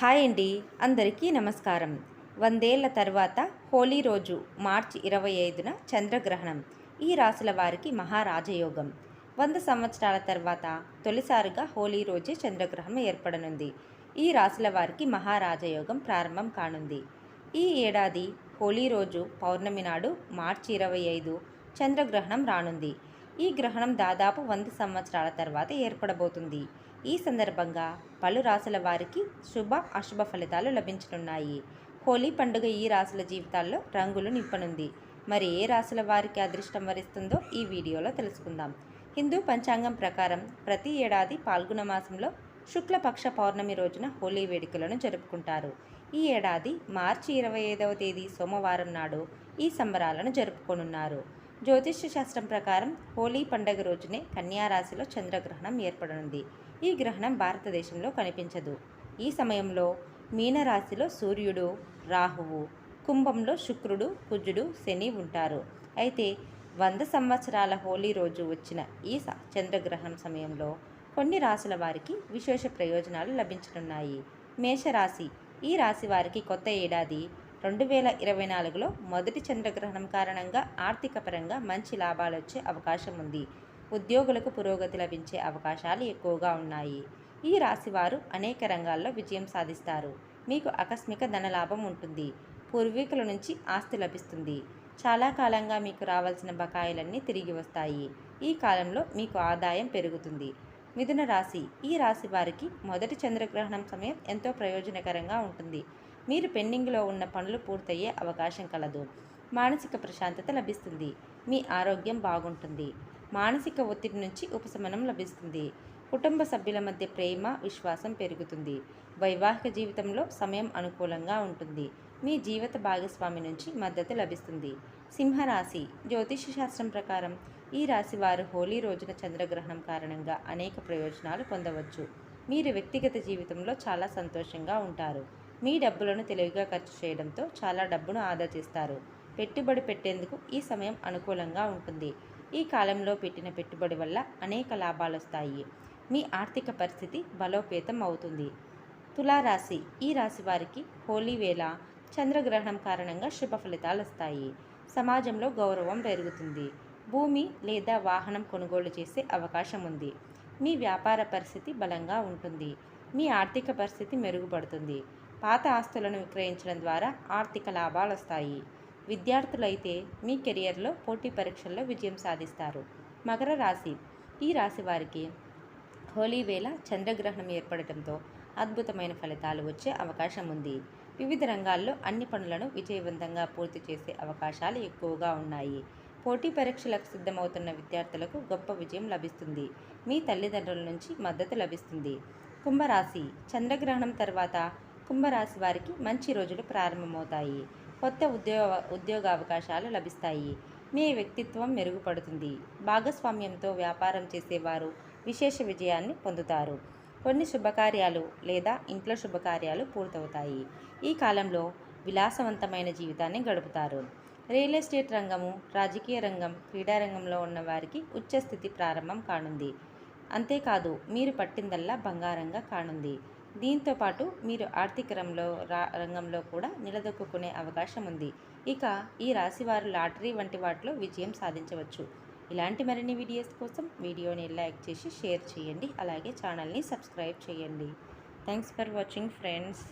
Hi అండి. అందరికీ నమస్కారం. వందేళ్ళ తర్వాత హోలీ రోజు మార్చి ఇరవై ఐదున చంద్రగ్రహణం. ఈ రాశుల వారికి మహారాజయోగం. వంద సంవత్సరాల తర్వాత తొలిసారిగా హోలీ రోజే చంద్రగ్రహణం ఏర్పడనుంది. ఈ రాశుల వారికి మహారాజయోగం ప్రారంభం కానుంది. ఈ ఏడాది హోలీ రోజు పౌర్ణమి నాడు మార్చి ఇరవై ఐదు చంద్రగ్రహణం రానుంది. ఈ గ్రహణం దాదాపు వంద సంవత్సరాల తర్వాత ఏర్పడబోతుంది. ఈ సందర్భంగా పలు రాశుల వారికి శుభ అశుభ ఫలితాలు లభించనున్నాయి. హోలీ పండుగ ఈ రాశుల జీవితాల్లో రంగులు నింపనుంది. మరి ఏ రాశుల వారికి అదృష్టం వరిస్తుందో ఈ వీడియోలో తెలుసుకుందాం. హిందూ పంచాంగం ప్రకారం ప్రతి ఏడాది పాల్గొన మాసంలో శుక్లపక్ష పౌర్ణమి రోజున హోలీ వేడుకలను జరుపుకుంటారు. ఈ ఏడాది మార్చి ఇరవై ఐదవ తేదీ సోమవారం నాడు ఈ సంబరాలను జరుపుకోనున్నారు. జ్యోతిష్య శాస్త్రం ప్రకారం హోలీ పండగ రోజునే కన్యారాశిలో చంద్రగ్రహణం ఏర్పడనుంది. ఈ గ్రహణం భారతదేశంలో కనిపించదు. ఈ సమయంలో మీనరాశిలో సూర్యుడు రాహువు కుంభంలో శుక్రుడు కుజుడు శని ఉంటారు. అయితే వంద సంవత్సరాల హోలీ రోజు వచ్చిన ఈ చంద్రగ్రహణం సమయంలో కొన్ని రాశుల వారికి విశేష ప్రయోజనాలు లభించనున్నాయి. మేషరాశి ఈ రాశి వారికి కొత్త ఏడాది రెండు వేల ఇరవై నాలుగులో మొదటి చంద్రగ్రహణం కారణంగా ఆర్థిక పరంగా మంచి లాభాలు వచ్చే అవకాశం ఉంది. ఉద్యోగులకు పురోగతి లభించే అవకాశాలు ఎక్కువగా ఉన్నాయి. ఈ రాశివారు అనేక రంగాల్లో విజయం సాధిస్తారు. మీకు ఆకస్మిక ధనలాభం ఉంటుంది. పూర్వీకుల నుంచి ఆస్తి లభిస్తుంది. చాలా కాలంగా మీకు రావాల్సిన బకాయిలన్నీ తిరిగి వస్తాయి. ఈ కాలంలో మీకు ఆదాయం పెరుగుతుంది. మిథున రాశి. ఈ రాశి వారికి మొదటి చంద్రగ్రహణం సమయం ఎంతో ప్రయోజనకరంగా ఉంటుంది. మీరు పెండింగ్లో ఉన్న పనులు పూర్తయ్యే అవకాశం కలదు. మానసిక ప్రశాంతత లభిస్తుంది. మీ ఆరోగ్యం బాగుంటుంది. మానసిక ఒత్తిడి నుంచి ఉపశమనం లభిస్తుంది. కుటుంబ సభ్యుల మధ్య ప్రేమ విశ్వాసం పెరుగుతుంది. వైవాహిక జీవితంలో సమయం అనుకూలంగా ఉంటుంది. మీ జీవిత భాగస్వామి నుంచి మద్దతు లభిస్తుంది. సింహరాశి జ్యోతిష శాస్త్రం ప్రకారం ఈ రాశి వారు హోలీ రోజున చంద్రగ్రహణం కారణంగా అనేక ప్రయోజనాలు పొందవచ్చు. మీరు వ్యక్తిగత జీవితంలో చాలా సంతోషంగా ఉంటారు. మీ డబ్బులను తెలివిగా ఖర్చు చేయడంతో చాలా డబ్బును ఆదా చేస్తారు. పెట్టుబడి పెట్టేందుకు ఈ సమయం అనుకూలంగా ఉంటుంది. ఈ కాలంలో పెట్టిన పెట్టుబడి వల్ల అనేక లాభాలు వస్తాయి. మీ ఆర్థిక పరిస్థితి బలోపేతం అవుతుంది. తులారాశి ఈ రాశి వారికి హోలీ వేళ చంద్రగ్రహణం కారణంగా శుభ ఫలితాలు వస్తాయి. సమాజంలో గౌరవం పెరుగుతుంది. భూమి లేదా వాహనం కొనుగోలు చేసే అవకాశం ఉంది. మీ వ్యాపార పరిస్థితి బలంగా ఉంటుంది. మీ ఆర్థిక పరిస్థితి మెరుగుపడుతుంది. పాత ఆస్తులను విక్రయించడం ద్వారా ఆర్థిక లాభాలు వస్తాయి. విద్యార్థులైతే మీ కెరియర్లో పోటీ పరీక్షల్లో విజయం సాధిస్తారు. మకర రాశి. ఈ రాశి వారికి హోలీ వేళ చంద్రగ్రహణం ఏర్పడటంతో అద్భుతమైన ఫలితాలు వచ్చే అవకాశం ఉంది. వివిధ రంగాల్లో అన్ని పనులను విజయవంతంగా పూర్తి చేసే అవకాశాలు ఎక్కువగా ఉన్నాయి. పోటీ పరీక్షలకు సిద్ధమవుతున్న విద్యార్థులకు గొప్ప విజయం లభిస్తుంది. మీ తల్లిదండ్రుల నుంచి మద్దతు లభిస్తుంది. కుంభరాశి. చంద్రగ్రహణం తర్వాత కుంభరాశి వారికి మంచి రోజులు ప్రారంభమవుతాయి. కొత్త ఉద్యోగ ఉద్యోగ అవకాశాలు లభిస్తాయి. మీ వ్యక్తిత్వం మెరుగుపడుతుంది. భాగస్వామ్యంతో వ్యాపారం చేసేవారు విశేష విజయాన్ని పొందుతారు. కొన్ని శుభకార్యాలు లేదా ఇంట్లో శుభకార్యాలు పూర్తవుతాయి. ఈ కాలంలో విలాసవంతమైన జీవితాన్ని గడుపుతారు. రియల్ ఎస్టేట్ రంగము రాజకీయ రంగం క్రీడా రంగంలో ఉన్న వారికి ఉచ్చస్థితి ప్రారంభం కానుంది. అంతేకాదు మీరు పట్టిందల్లా బంగారంగా కానుంది. దీంతో పాటు మీరు ఆర్థిక రంగంలో రా రంగంలో కూడా నిలదొక్కునే అవకాశం ఉంది. ఇక ఈ రాశివారు లాటరీ వంటి వాటిలో విజయం సాధించవచ్చు. ఇలాంటి మరిన్ని వీడియోస్ కోసం వీడియోని లైక్ చేసి షేర్ చేయండి. అలాగే ఛానల్ని సబ్స్క్రైబ్ చేయండి. Thanks for watching friends.